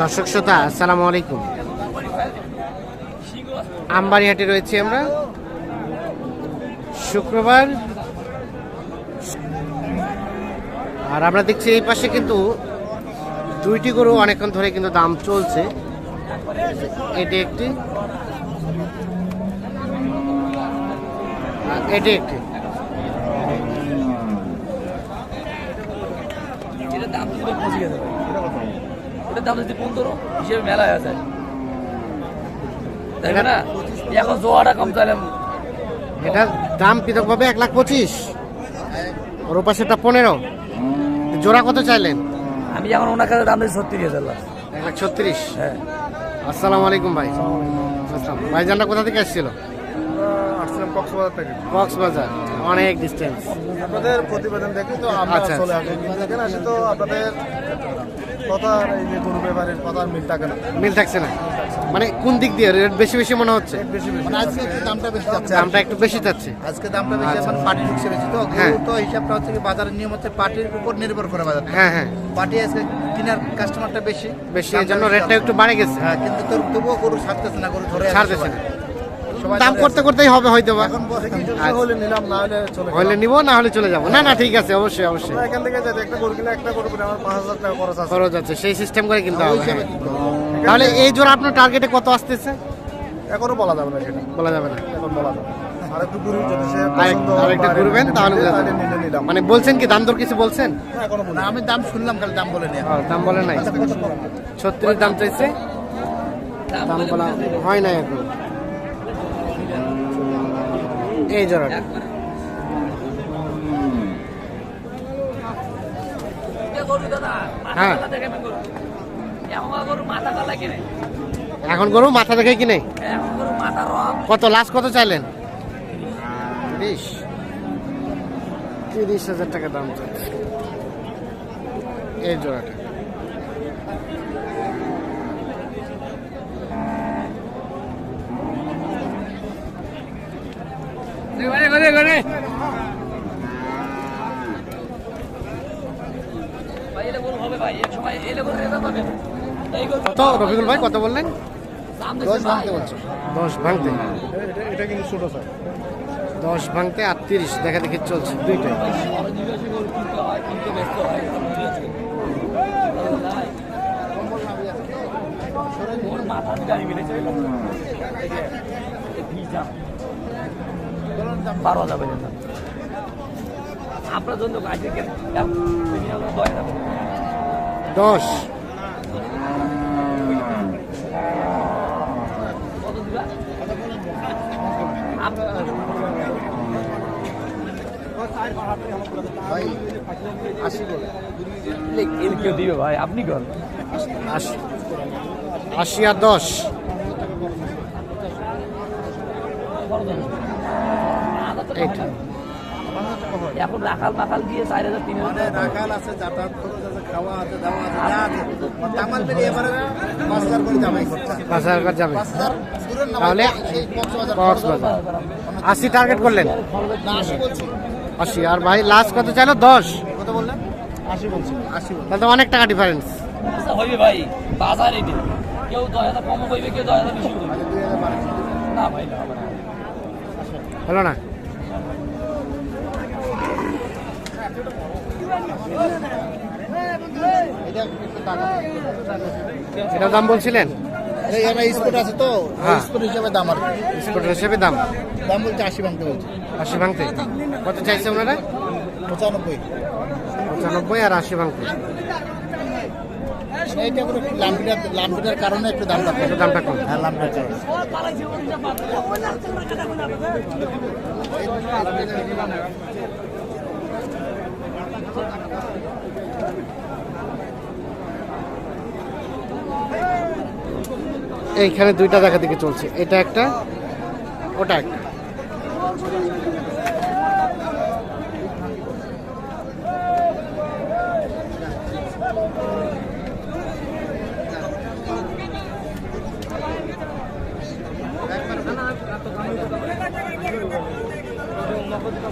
দর্শক শ্রোতা, আসসালামু আলাইকুম। আমবাড়িহাটে রয়েছি আমরা। শুক্রবার। আর আমরা দেখছি এই পাশে কিন্তু দুইটি গরু অনেকক্ষণ ধরে কিন্তু দাম চলছে। এটি একটি। এটি একটি। ওটার দাম যদি পনেরো হিসেবে মেলা হয়ে যায় তাই না? এখন জোয়াটা কম চাইলাম এটার দাম পৃথকভাবে এক লাখ পঁচিশ। ওর পাশেটা পনেরো। জোড়া কত চাইলেন? আমি এখন ওনার কাছে দাম দিয়েছি ছত্রিশ হাজার এক লাখ ছত্রিশ। হ্যাঁ। আসসালামু আলাইকুম ভাই। আসসালাম ভাইজানটা কোথা থেকে আসছিল আসছিলাম কক্সবাজার থেকে। কক্সবাজার অনেক ডিস্টেন্স আপনাদের প্রতিবেদন দেখি তো আমরা আচ্ছা, চলে আসি। কিন্তু এখানে আসি তো আপনাদের কথার এই যে গরু ব্যাপারের কথার মিল থাকে না। মিল থাকছে না। মানে কোন দিক দিয়ে? রেট বেশি বেশি মনে হচ্ছে? বেশি বেশি। মানে আজকে দামটা বেশি যাচ্ছে? দামটা একটু বেশি যাচ্ছে। আজকে দামটা বেশি এখন পার্টি ঢুকছে বেশি তো। হ্যাঁ। গরু তো হিসাবটা হচ্ছে কি বাজারের নিয়ম হচ্ছে পার্টির উপর নির্ভর করে বাজার হ্যাঁ হ্যাঁ। পার্টি আজকে কেনার কাস্টমারটা বেশি। বেশি এই জন্য রেটটা একটু বাড়ে গেছে। হ্যাঁ কিন্তু তোর তবুও গরু ছাড়তেছে না গরু ধরে ছাড়তেছে না। দাম করতে করতেই হবে হয়তো বা এখন বসে কি আচ্ছা। হলে নিলাম না হলে চলে গেলাম। নিব না হলে চলে যাব। না না ঠিক আছে অবশ্যই অবশ্যই। এখান থেকে একটা গরু কিনে একটা গরু কিনে আমার পাঁচ হাজার টাকা খরচ আছে। খরচ আছে সেই সিস্টেম করে কিনতে হবে। হ্যাঁ। তাহলে এই জোড়া আপনার টার্গেটে কত আসতেছে? এখনও বলা যাবে না সেটা বলা যাবে না। এখন বলা যাবে হয় মানে বলছেন কি দাম দর কিছু বলছেন? এখনও আমি দাম শুনলাম খালি দাম বলে ও, দাম বলে নাই। ছত্রিশ দাম চাইছে। দাম বলা হয় না এখন। এই জোড়াটা। হ্যাঁ। এখন গরু মাথা দেখে কিনে? কত লাস্ট কত চাইলেন? তিরিশ হাজার টাকা দাম চাচ্ছে। এই জোড়াটা ঘরে ঘরে ঘরে ভাই এলে গরু হবে ভাই এক সময় এলে গরু রেজা পাবে এই গরু কত রফিকুল ভাই কত বললেন? দশ ভাঙতে ভাই দশ ভাঙতে। এটা- এটা কিন্তু ছোট স্যার দশ ভাঙতে আর দেখা দেখি চলছে দুইটাই হয় হয় বারো যাবে আপনার জন্য দশ। দিবা ভাই আপনি কর আশি। আর দশ। এখন রাখাল মাখাল দিয়ে চার হাজার তিন হাজার রাখাল আছে যাতায়াত খরচ আছে খাওয়া আছে দাওয়া আছে যা আছে। দামাল এবারে পাঁচ হাজার করে জামাই পাঁচ হাজার করে যাবে তাহলে কক্সবাজার আশি টার্গেট করলেন? আশি আর ভাই লাস্ট কত চাইলো? দশ। কত বললেন? আশি বলছি। আশি তাহলে তো অনেক টাকা ডিফারেন্স আচ্ছা, হইবে ভাই বাজার এটি কেউ দশ হাজার কম হইবে কেউ দশ হাজার বেশি হইবে দুই হাজার বারো না ভাই না হবে না। হলো না? এটা দাম বলছিলেন? স্পোর্ট আছে তো। হ্যাঁ। স্পোর্ট হিসাবে দাম আর কি। হিসেবে দাম? দাম বলছে আশি ভাঙতে বলছে। আশি ভাঙতে? কত চাইছে ওনারা? পঁচানব্বই। পঁচানব্বই আর আশি ভাঙতে। মানে এইটা করে লাম্পিটার লাম্পিটার কারণে একটু দামটা কম। একটু দামটা কম। হ্যাঁ লাম্পিটার কারণে। এইখানে দুইটা দেখা দেখি চলছে। এটা একটা ওটা একটা।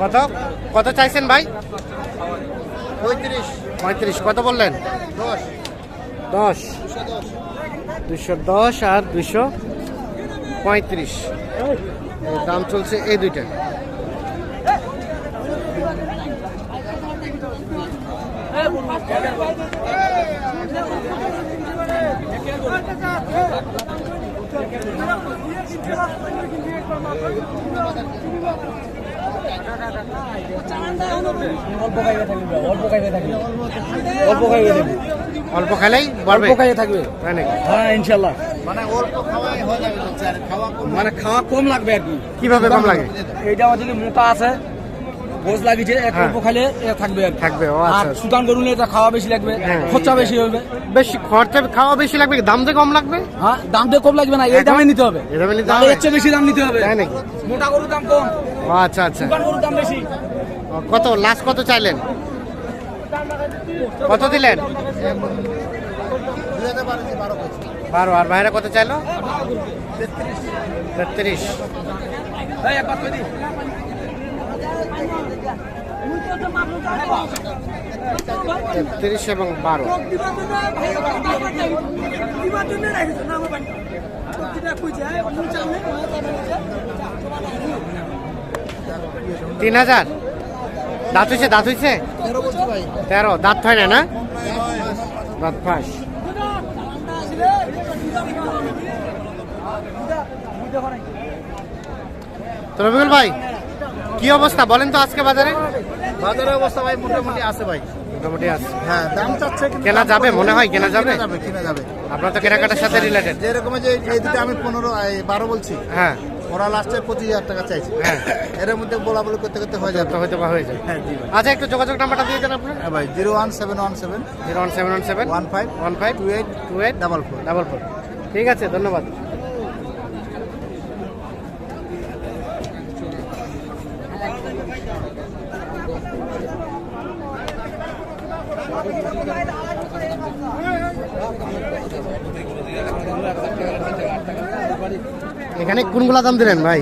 কত? কত চাইছেন ভাই? পঁয়ত্রিশ। পঁয়ত্রিশ। কত বললেন? দশ। দশ। দুশো দশ আর দুশো পঁয়ত্রিশ। দাম চলছে এই দুইটা। অল্প খাইবে থাকবে অল্প খাইলেই অল্প খাইয়ে থাকবে হ্যাঁ ইনশাল্লাহ। মানে অল্প খাওয়াই হয়ে যাবে বলছে, আর খাওয়া কম মানে খাওয়া কম লাগবে আর কি। কীভাবে কম লাগে? এইটা আমার যদি মোটা আছে। বোঝ লাগিছে এক হ্যাঁ। অল্প খাইলে এ থাকবে আর থাকবে, ও আচ্ছা, আর। সুতান গরু এটা খাওয়া বেশি লাগবে হ্যাঁ। খরচা বেশি হবে। বেশি খরচা খাওয়া বেশি লাগবে? দাম যে কম লাগবে? হ্যাঁ দাম দিয়ে কম লাগবে না এই দামে নিতে হবে। এই দামে নিতে হবে? এর চেয়ে বেশি দাম নিতে হবে। তাই নাকি? মোটা গরুর দাম কম। ও আচ্ছা আচ্ছা। সুতান গরুর দাম বেশি। কত? লাস্ট কত চাইলেন? কত দিলেন? বারো। আর ভাইরা কত চাইলো? তেত্রিশ। দি এবং বারো। তিন হাজার? দাঁত হয়েছে দাঁত হয়েছে তেরো, দাঁত হয় না না? দাঁত ফাঁস। তো ভাই, কি অবস্থা বলেন তো আজকে বাজারে? বাজারের অবস্থা ভাই মোটামুটি আছে ভাই। মোটামুটি আছে। হ্যাঁ দাম চাচ্ছে কেনা যাবে? মনে হয় কেনা যাবে কিনা যাবে? কিনা যাবে। আপনার তো কেনাকাটার সাথে রিলেটেড যেরকম যে এই দুটো আমি পনেরো বারো বলছি হ্যাঁ। ওরা লাস্টে পঁচিশ হাজার টাকা চাইছে। হ্যাঁ। এর মধ্যে বলা বলি করতে করতে হয়ে যাবে। হয়তো বা হয়ে যায় আচ্ছা একটু যোগাযোগ নাম্বারটা দিয়ে দেন আপনার। হ্যাঁ ভাই zero one seven one seven zero one seven one seven one five one five two eight two eight double four. Double four. ঠিক আছে ধন্যবাদ। এখানে কোনগুলা দাম দিলেন ভাই?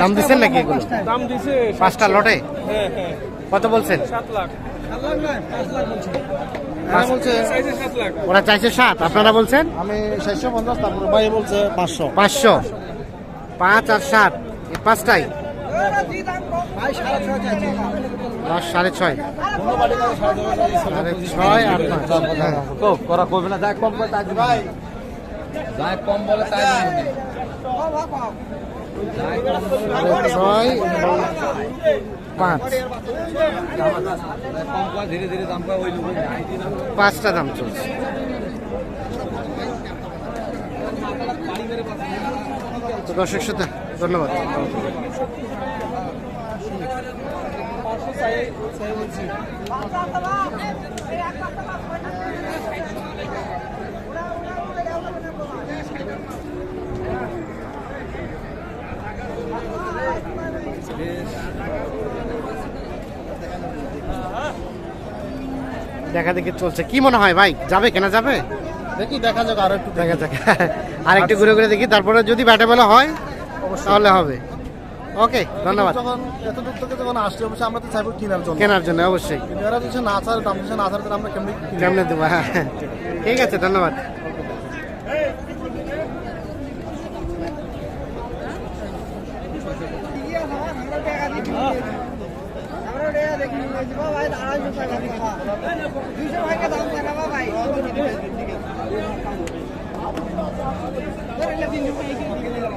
দাম দিচ্ছেন নাকি এগুলো? দাম দিছে পাঁচটা লটে? হ্যাঁ হ্যাঁ। কত বলছেন? হ্যাঁ ওরা চাইছে সাত আপনারা বলছেন? আমি চারশো পঞ্চাশ তারপরে ভাই বলছে পাঁচশো। পাঁচশো। পাঁচ আর সাত পাঁচটাই? দশ সাড়ে ছয়। সাড়ে ছয় আর পাঁচ। করা করবে না যা কম করে তাই ভাই যা কম বলে তাই সাড়ে পাঁচটা দাম চলছে। দর্শক শ্রোতা ধন্যবাদ। দেখা দেখি চলছে। কি মনে হয় ভাই? যাবে কেনা যাবে? দেখি দেখা যাক আরও একটু দেখা যাক। আর একটু ঘুরে ঘুরে দেখি তারপরে যদি ব্যাটে বলে হয় তাহলে হবে। ওকে ধন্যবাদ। যখন এত দূর থেকে যখন আসছে অবশ্যই আমরা তো চাইব কেনার জন্য। কেনার জন্য অবশ্যই। এরা যদি না ছাড়ে দাম দিচ্ছে না তাহলে আমরা কেমনি? কেমনে দেবো? হ্যাঁ। ঠিক আছে ধন্যবাদ। আমরা তিনশো